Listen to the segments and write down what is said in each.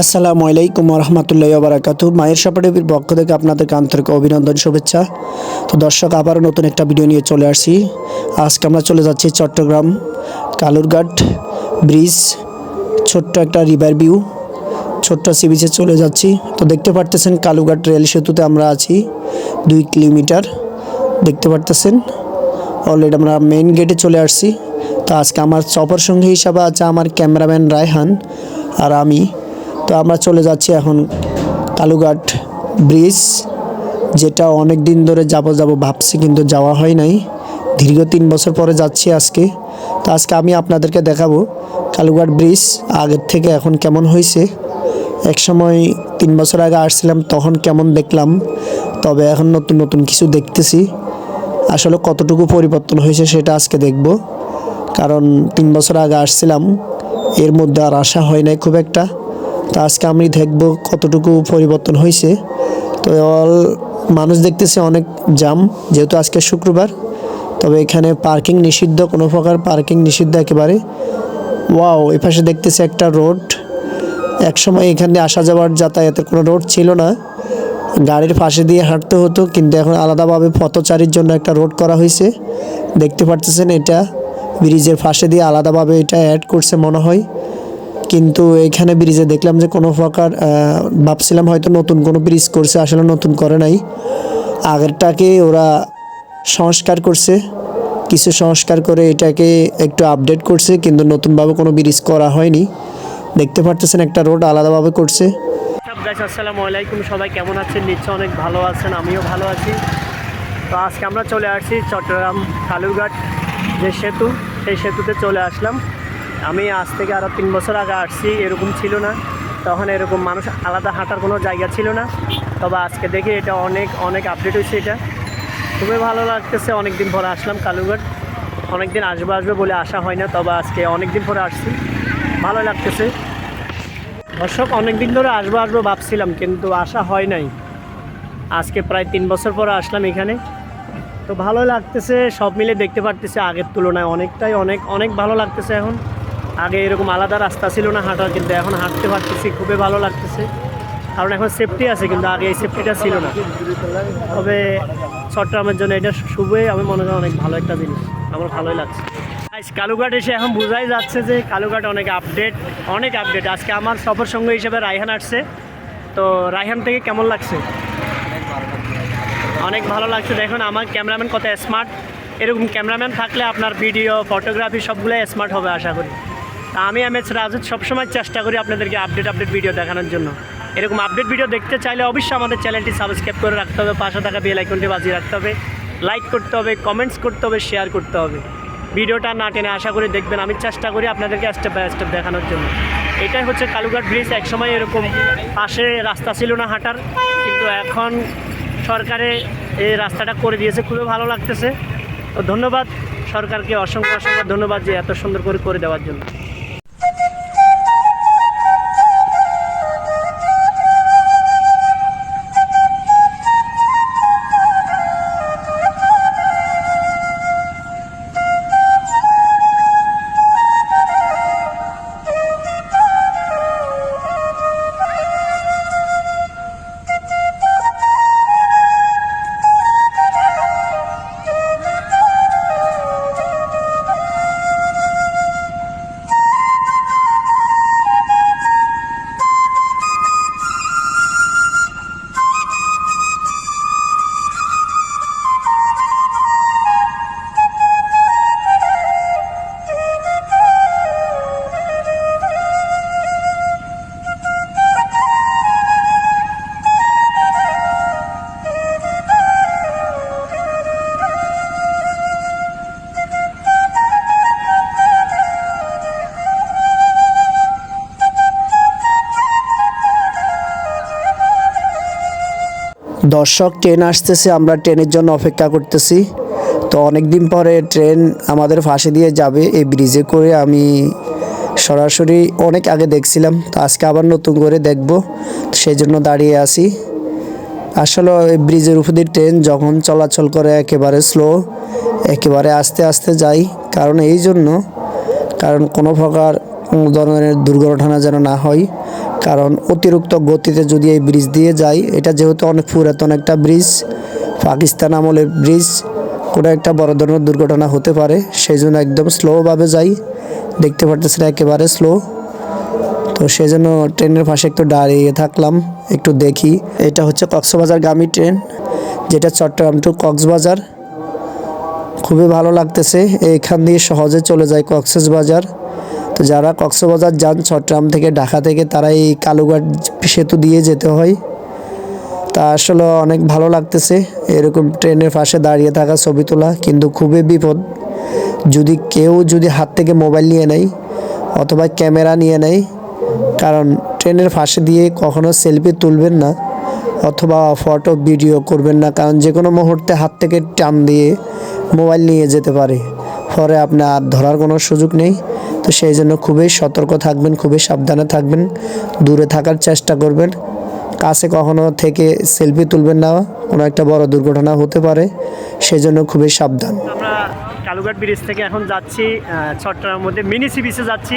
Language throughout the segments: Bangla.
আসসালামু আলাইকুম রহমতুল্লাহ বারাকাতু মায়ের সাপাটিভির পক্ষ থেকে আপনাদেরকে আন্তরিক অভিনন্দন, শুভেচ্ছা। তো দর্শক, আবারও নতুন একটা ভিডিও নিয়ে চলে আসছি আজকে আমরা চলে যাচ্ছি চট্টগ্রাম কালুরঘাট ব্রিজ, ছোট্ট একটা রিভার ভিউ ছোট্ট সি বিচে চলে যাচ্ছি। তো দেখতে পারতেছেন কালুঘাট রেল সেতুতে আমরা আছি দুই কিলোমিটার। দেখতে পারতেছেন? অলরেডি আমরা মেইন গেটে চলে আসছি। তো আজকে আমার চপর সঙ্গী হিসাবে আছে আমার ক্যামেরাম্যান রায়হান আর আমি। তো আমরা চলে যাচ্ছি এখন কালুঘাট ব্রিজ, যেটা অনেক দিন ধরে যাব যাব ভাবছি কিন্তু যাওয়া হয় নাই। দীর্ঘ তিন বছর পরে যাচ্ছি আজকে। তো আজকে আমি আপনাদেরকে দেখাবো কালুঘাট ব্রিজ, আগের থেকে এখন কেমন হয়েছে। এক সময় তিন বছর আগে আসছিলাম, তখন কেমন দেখলাম, তবে এখন নতুন নতুন কিছু দেখতেছি। আসলে কতটুকু পরিবর্তন হয়েছে সেটা আজকে দেখব। কারণ তিন বছর আগে আসছিলাম, এর মধ্যে আর আসা হয় নাই খুব একটা। তো আজকে আমি দেখব কতটুকু পরিবর্তন হয়েছে। তো অল মানুষ দেখতেছে অনেক জাম যেহেতু আজকে শুক্রবার, তবে এখানে পার্কিং নিষিদ্ধ, কোনো প্রকার পার্কিং নিষিদ্ধ একেবারে। ওয়াও এপাশে দেখতেছে একটা রোড একসময় এখানে আসা যাওয়ার যাতায়াতের কোনো রোড ছিল না। গাড়ির পাশে দিয়ে হাঁটতে হতো, কিন্তু এখন আলাদাভাবে পথচারীর জন্য একটা রোড করা হয়েছে। দেখতে পারতেছেন এটা, ব্রিজের পাশে দিয়ে আলাদাভাবে এটা অ্যাড করছে মনে হয়। কিন্তু এখানে ব্রিজে দেখলাম যে কোনো প্রকার ভাবছিলাম হয়তো নতুন কোনো ব্রিজ করছে, আসলে নতুন করে নাই। আগেরটাকে ওরা সংস্কার করছে, কিছু সংস্কার করে এটাকে একটু আপডেট করছে, কিন্তু নতুনভাবে কোনো ব্রিজ করা হয়নি। দেখতে পারতেছেন একটা রোড আলাদাভাবে করছে। আসসালামু আলাইকুম সবাই কেমন আছেন? নিশ্চয় অনেক ভালো আছেন, আমিও ভালো আছি। তো আজকে আমরা চলে আসছি চট্টগ্রাম কালুরঘাট যে সেতু, সেই সেতুতে চলে আসলাম। আমি আজ থেকে আরও তিন বছর আগে আসছি, এরকম ছিল না। তখন এরকম মানুষ আলাদা হাঁটার কোনো জায়গা ছিল না। তবে আজকে দেখি এটা অনেক অনেক আপডেট হয়েছে এটা। খুবই ভালো লাগতেছে অনেক দিন পরে আসলাম কালুরঘাট অনেক দিন আসব, আসবে বলে আসা হয় না, তবে আজকে অনেক দিন পরে আসছি। ভালো লাগতেছে। দর্শক অনেক দিন ধরে আসব আসব ভাবছিলাম, কিন্তু আসা হয় নাই। আজকে প্রায় তিন বছর পরে আসলাম এখানে। তো ভালো লাগতেছে, সব মিলে দেখতে পারতেছে আগের তুলনায় অনেকটাই অনেক অনেক ভালো লাগতেছে এখন। আগে এরকম আলাদা রাস্তা ছিল না হাঁটার, কিন্তু এখন হাঁটতে পারতেছি, খুবই ভালো লাগতেছে। কারণ এখন সেফটি আছে, কিন্তু আগে এই সেফটিটা ছিল না। তবে চট্টগ্রামের জন্য এটা শুভই, আমি মনে করি অনেক ভালো একটা জিনিস। আমার ভালোই লাগছে। কালুঘাট এসে এখন বোঝাই যাচ্ছে যে কালুঘাট অনেক আপডেট অনেক আপডেট আজকে আমার সফর সঙ্গী হিসেবে রায়হান আসছে। তো রায়হান থেকে কেমন লাগছে? অনেক ভালো লাগছে। দেখুন, আমার ক্যামেরাম্যান কত স্মার্ট এরকম ক্যামেরাম্যান থাকলে আপনার ভিডিও ফটোগ্রাফি সবগুলোই স্মার্ট হবে, আশা করি। আমি এম এস রাজুত সবসময় চেষ্টা করি আপনাদেরকে আপডেট আপডেট ভিডিও দেখানোর জন্য। এরকম আপডেট ভিডিও দেখতে চাইলে অবশ্যই আমাদের চ্যানেলটি সাবস্ক্রাইব করে রাখতে হবে, পাশে থাকা বেল আইকনটি বাজিয়ে রাখতে হবে লাইক করতে হবে কমেন্টস করতে হবে শেয়ার করতে হবে। ভিডিওটা না টেনে আশা করি দেখবেন, আমি চেষ্টা করি আপনাদেরকে স্টেপ বাই স্টেপ দেখানোর জন্য। এটাই হচ্ছে কালুঘাট ব্রিজ একসময় এরকম পাশে রাস্তা ছিল না হাঁটার, কিন্তু এখন সরকারে এই রাস্তাটা করে দিয়েছে, খুবই ভালো লাগতেছে। তো ধন্যবাদ, সরকারকে অসংখ্য অসংখ্য ধন্যবাদ যে এত সুন্দর করে করে দেওয়ার জন্য। দর্শক ট্রেন আসতেছে, আমরা ট্রেনের জন্য অপেক্ষা করতেছি। তো অনেক দিন পরে ট্রেন আমাদের ফাঁসে দিয়ে যাবে, এই ব্রিজে করে আমি সরাসরি অনেক আগে দেখছিলাম, তো আজকে আবার নতুন করে দেখব সেই জন্য দাঁড়িয়ে আছি। আসলে এই ব্রিজের উপর দিয়ে ট্রেন যখন চলাচল করে একেবারে স্লো একেবারে আস্তে আস্তে যাই কারণ এই জন্য, কারণ কোনো প্রকার ধরনের দুর্ঘটনা যেন না হয়। কারণ অতিরিক্ত গতিতে যদি এই ব্রিজ দিয়ে যাই, এটা যেহেতু অনেক পুরাতন একটা ব্রিজ, পাকিস্তান আমলের ব্রিজ, কোনো একটা বড় ধরনের দুর্ঘটনা হতে পারে সেই জন্য একদম স্লোভাবে যাই। দেখতে পারতেছেন একেবারে স্লো। তো সেই জন্য ট্রেনের পাশে একটু দাঁড়িয়ে থাকলাম, একটু দেখি। এটা হচ্ছে কক্সবাজার গামী ট্রেন, যেটা চট্টগ্রাম টু কক্সবাজার। খুবই ভালো লাগতেছে, এইখান দিয়ে সহজে চলে যায় কক্সবাজার। তো যারা কক্সবাজার যান চট্টগ্রাম থেকে ঢাকা থেকে তারা এই কালুঘাট সেতু দিয়ে যেতে হয়। তা আসলে অনেক ভালো লাগতেছে। এরকম ট্রেনের পাশে দাঁড়িয়ে থাকা ছবি তোলা কিন্তু খুবই বিপদ। যদি কেউ যদি হাত থেকে মোবাইল নিয়ে নেয় অথবা ক্যামেরা নিয়ে নেয়, কারণ ট্রেনের পাশে দিয়ে কখনো সেলফি তুলবেন না অথবা ফটো, ভিডিও করবেন না, কারণ যে কোনো মুহূর্তে হাত থেকে টান দিয়ে মোবাইল নিয়ে যেতে পারে। পরে আপনার ধরার কোনো সুযোগ নেই। তো সেই জন্য খুবই সতর্ক থাকবেন, খুবই সাবধানে থাকবেন, দূরে থাকার চেষ্টা করবেন। কাছে কখনো থেকে সেলফি তুলবেন না, কোনো একটা বড় দুর্ঘটনা হতে পারে সেই জন্য খুবই সাবধান। আমরা কালুঘাট ব্রিজ থেকে এখন যাচ্ছি চট্টগ্রামের মধ্যে মিনি সি বিচে যাচ্ছি।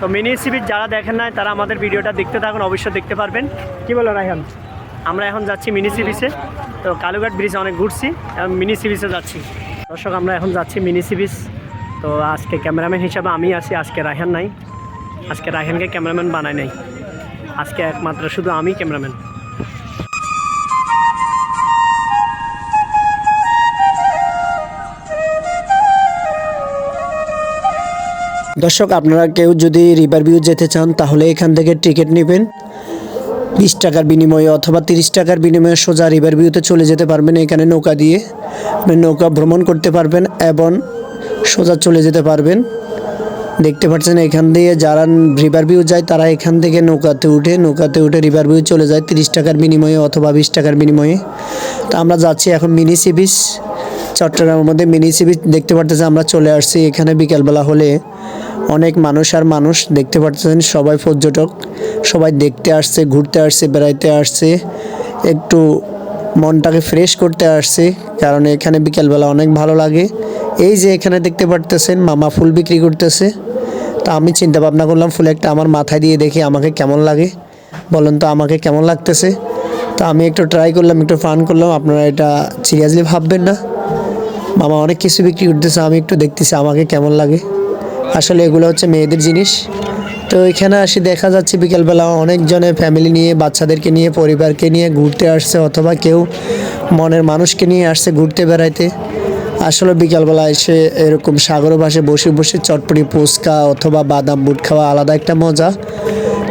তো মিনি সি বিচ যারা দেখেন নাই, তারা আমাদের ভিডিওটা দেখতে থাকুন, অবশ্যই দেখতে পারবেন। কি বলো রায়হান? আমরা এখন যাচ্ছি মিনি সি বিচে তো কালুঘাট ব্রিজ অনেক ঘুরছি এবং মিনি সি বিচে যাচ্ছি। দর্শক, আমরা এখন যাচ্ছি মিনি সি বিচ তো আজকে ক্যামেরাম্যান হিসাবে আমি আছি, আজকে রায়হান নাই। আজকে রায়হানকে ক্যামেরাম্যান বানায় নাই। আজকে একমাত্র শুধু আমি ক্যামেরাম্যান। দর্শক, আপনারা কেউ যদি রিভার ভিউ যেতে চান, তাহলে এখান থেকে টিকিট নেবেন। বিশ টাকার বিনিময়ে অথবা তিরিশ টাকার বিনিময়ে সোজা রিভার ভিউতে চলে যেতে পারবেন এখানে নৌকা দিয়ে। আপনি নৌকা ভ্রমণ করতে পারবেন এবং সোজা চলে যেতে পারবেন। দেখতে পাচ্ছেন এখান দিয়ে যারা রিভার ভিউ যায়, তারা এখান থেকে নৌকাতে উঠে নৌকাতে উঠে রিভার ভিউ চলে যায় তিরিশ টাকার বিনিময়ে অথবা বিশ টাকার বিনিময়ে। তো আমরা যাচ্ছি এখন মিনি সি বিচ চট্টগ্রামের মধ্যে মিনি সি বিচ দেখতে পারতেছি আমরা চলে আসছি এখানে বিকালবেলা হলে। অনেক মানুষ আর মানুষ দেখতে পাচ্ছেন সবাই পর্যটক, সবাই দেখতে আসছে, ঘুরতে আসছে, বেড়াইতে আসছে। একটু মনটাকে ফ্রেশ করতে আসছে, কারণ এখানে বিকেলবেলা অনেক ভালো লাগে। এই যে এখানে দেখতে পারতেছেন মামা ফুল বিক্রি করতেছে। তা আমি চিন্তা ভাবনা করলাম, ফুল একটা আমার মাথায় দিয়ে দেখি আমাকে কেমন লাগে। বলেন তো আমাকে কেমন লাগতেছে। তো আমি একটু ট্রাই করলাম, একটু ফান করলাম, আপনারা এটা সিরিয়াসলি ভাববেন না। মামা অনেক কিছু বিক্রি করতেছে, আমি একটু দেখতেছি আমাকে কেমন লাগে। আসলে এগুলো হচ্ছে মেয়েদের জিনিস। তো এখানে আসি, দেখা যাচ্ছে বিকেলবেলা অনেকজনে ফ্যামিলি নিয়ে, বাচ্চাদেরকে নিয়ে, পরিবারকে নিয়ে ঘুরতে আসছে, অথবা কেউ মনের মানুষকে নিয়ে আসছে ঘুরতে বেড়াইতে। আসলে বিকালবেলা এসে এরকম সাগর পাশে বসে বসে চটপটি ফুচকা অথবা বাদাম বুট খাওয়া আলাদা একটা মজা।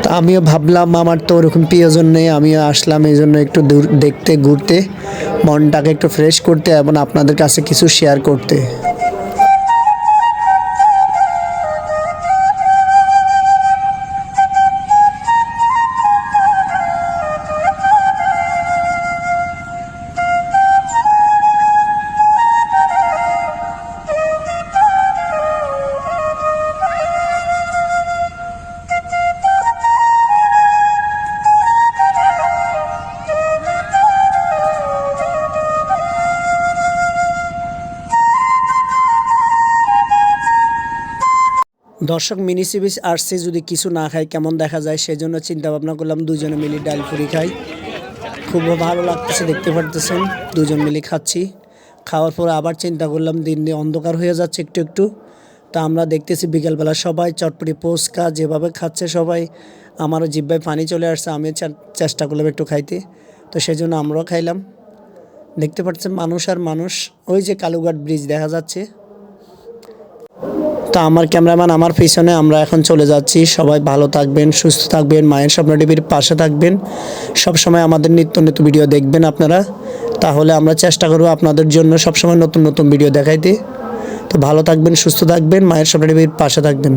তো আমিও ভাবলাম, আমার তো ওরকম প্রিয়জন নেই, আমিও আসলাম এই জন্য একটু দেখতে, ঘুরতে। মনটাকে একটু ফ্রেশ করতে এবং আপনাদের কাছে কিছু শেয়ার করতে। দর্শক মিনি সিবিস আসছে যদি কিছু না খাই কেমন দেখা যায়? সেই জন্য চিন্তা ভাবনা করলাম, দুজনে মিলে ডাল পুরি খাই। খুব ভালো লাগতেছে, দেখতে পারতেছেন। দুজন মিলে খাচ্ছি। খাওয়ার পর আবার চিন্তা করলাম, দিন দিন অন্ধকার হয়ে যাচ্ছে একটু একটু। তা আমরা দেখতেছি, বিকালবেলা সবাই চটপটি পোস্কা যেভাবে খাচ্ছে সবাই। আমারও জিব্বায় পানি চলে আসছে আমি চেষ্টা করলাম একটু খাইতে। তো সেই জন্য আমরাও খাইলাম। দেখতে পাচ্ছেন মানুষ আর মানুষ। ওই যে কালুঘাট ব্রিজ দেখা যাচ্ছে। তো আমার ক্যামেরাম্যান আমার পিছনে, আমরা এখন চলে যাচ্ছি। সবাই ভালো থাকবেন, সুস্থ থাকবেন, মায়ের স্বপ্ন টিভির পাশে থাকবেন। সব সময় আমাদের নিত্য নিত্য ভিডিও দেখবেন আপনারা। তাহলে আমরা চেষ্টা করব আপনাদের জন্য সবসময় নতুন নতুন ভিডিও দেখাইতে। তো ভালো থাকবেন, সুস্থ থাকবেন, মায়ের স্বপ্ন টিভির পাশে থাকবেন।